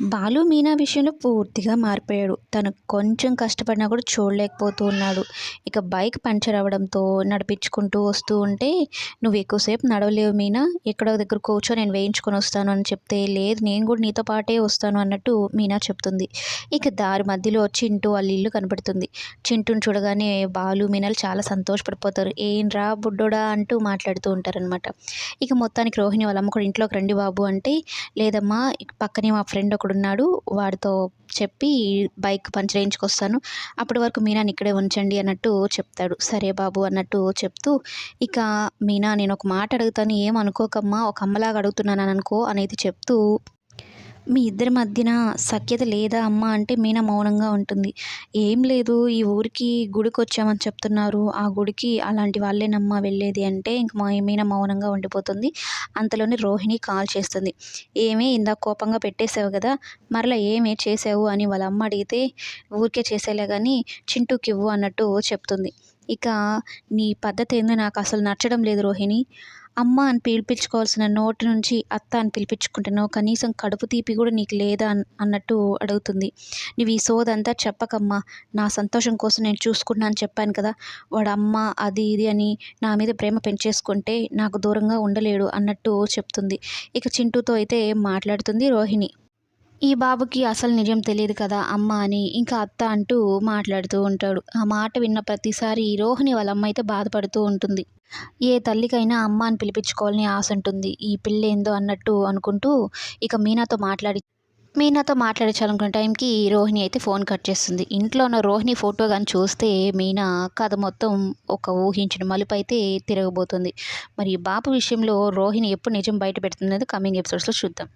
బాలు మీనా విషయంలో పూర్తిగా మారిపోయాడు. తను కొంచెం కష్టపడినా కూడా చూడలేకపోతూ ఉన్నాడు. ఇక బైక్ పంచర్ అవ్వడంతో నడిపించుకుంటూ వస్తూ ఉంటే నువ్వు ఎక్కువసేపు నడవలేవు మీనా. ఎక్కడో దగ్గర కూర్చో నేను వేయించుకొని వస్తాను అని చెప్తే లేదు నేను కూడా నీతో పాటే వస్తాను అన్నట్టు మీనా చెప్తుంది. ఇక దారి మధ్యలో చింటూ వాళ్ళ ఇల్లు కనపడుతుంది. చింటూని చూడగానే బాలు మీనాలు చాలా సంతోషపడిపోతారు. ఏం రా బుడ్డోడా అంటూ మాట్లాడుతూ ఉంటారనమాట ఇక మొత్తానికి రోహిణి వాళ్ళమ్మ కూడా ఇంట్లోకి రండి బాబు అంటే లేదమ్మా పక్కనే మా ఫ్రెండ్ అక్కడ ఉన్నాడు వాడితో చెప్పి బైక్ పంచర్ వేయించుకొస్తాను అప్పటి వరకు మీనాని ఇక్కడే ఉంచండి అన్నట్టు చెప్తాడు. సరే బాబు అన్నట్టు చెప్తూ ఇక మీనా నేను ఒక మాట అడుగుతాను. ఏం అనుకోకమ్మా ఒక అమ్మలాగా అడుగుతున్నాను అనుకో అనేది చెప్తూ మీ ఇద్దరి మధ్యన సఖ్యత లేదా అమ్మ అంటే మీనా మౌనంగా ఉంటుంది. ఏం లేదు ఈ ఊరికి గుడికి వచ్చామని చెప్తున్నారు. ఆ గుడికి అలాంటి వాళ్ళేనమ్మా వెళ్ళేది అంటే ఇంక మా మీనా మౌనంగా ఉండిపోతుంది. అంతలోనే రోహిణి కాల్ చేస్తుంది. ఏమే ఇందాక కోపంగా పెట్టేసావు కదా మరలా ఏమే చేసావు అని వాళ్ళ అమ్మ అడిగితే ఊరికే చేసేలే కానీ చింటూకి ఇవ్వు అన్నట్టు చెప్తుంది. ఇక నీ పద్ధతి ఏందో నాకు అసలు నచ్చడం లేదు రోహిణి. అమ్మ అని పిలిపించుకోవాల్సిన నోటి నుంచి అత్త అని పిలిపించుకుంటున్నావు కనీసం కడుపు తీపి కూడా నీకు లేదా అన్నట్టు అడుగుతుంది. నువ్వు ఈ సోదంతా చెప్పకమ్మా నా సంతోషం కోసం నేను చూసుకున్నాను చెప్పాను కదా వాడు అమ్మ అది ఇది అని నా మీద ప్రేమ పెంచేసుకుంటే నాకు దూరంగా ఉండలేడు అన్నట్టు చెప్తుంది. ఇక చింటూతో అయితే మాట్లాడుతుంది రోహిణి. ఈ బాబుకి అసలు నిజం తెలియదు కదా అమ్మ అని ఇంకా అత్త అంటూ మాట్లాడుతూ ఉంటాడు. ఆ మాట విన్న ప్రతిసారి రోహిణి వాళ్ళ అమ్మ అయితే బాధపడుతూ ఉంటుంది. ఏ తల్లికైనా అమ్మ అని పిలిపించుకోవాలని ఆశ ఉంటుంది. ఈ పిల్ల ఏందో అన్నట్టు అనుకుంటూ ఇక మీనాతో మాట్లాడి మీనాతో మాట్లాడించాలనుకున్న టైంకి రోహిణి అయితే ఫోన్ కట్ చేస్తుంది. ఇంట్లో ఉన్న రోహిణి ఫోటో కానీ చూస్తే మీనా కథ మొత్తం ఒక ఊహించిన మలుపు అయితే తిరగబోతుంది. మరి బాబు విషయంలో రోహిణి ఎప్పుడు నిజం బయట పెడుతుంది కమింగ్ ఎపిసోడ్స్లో చూద్దాం.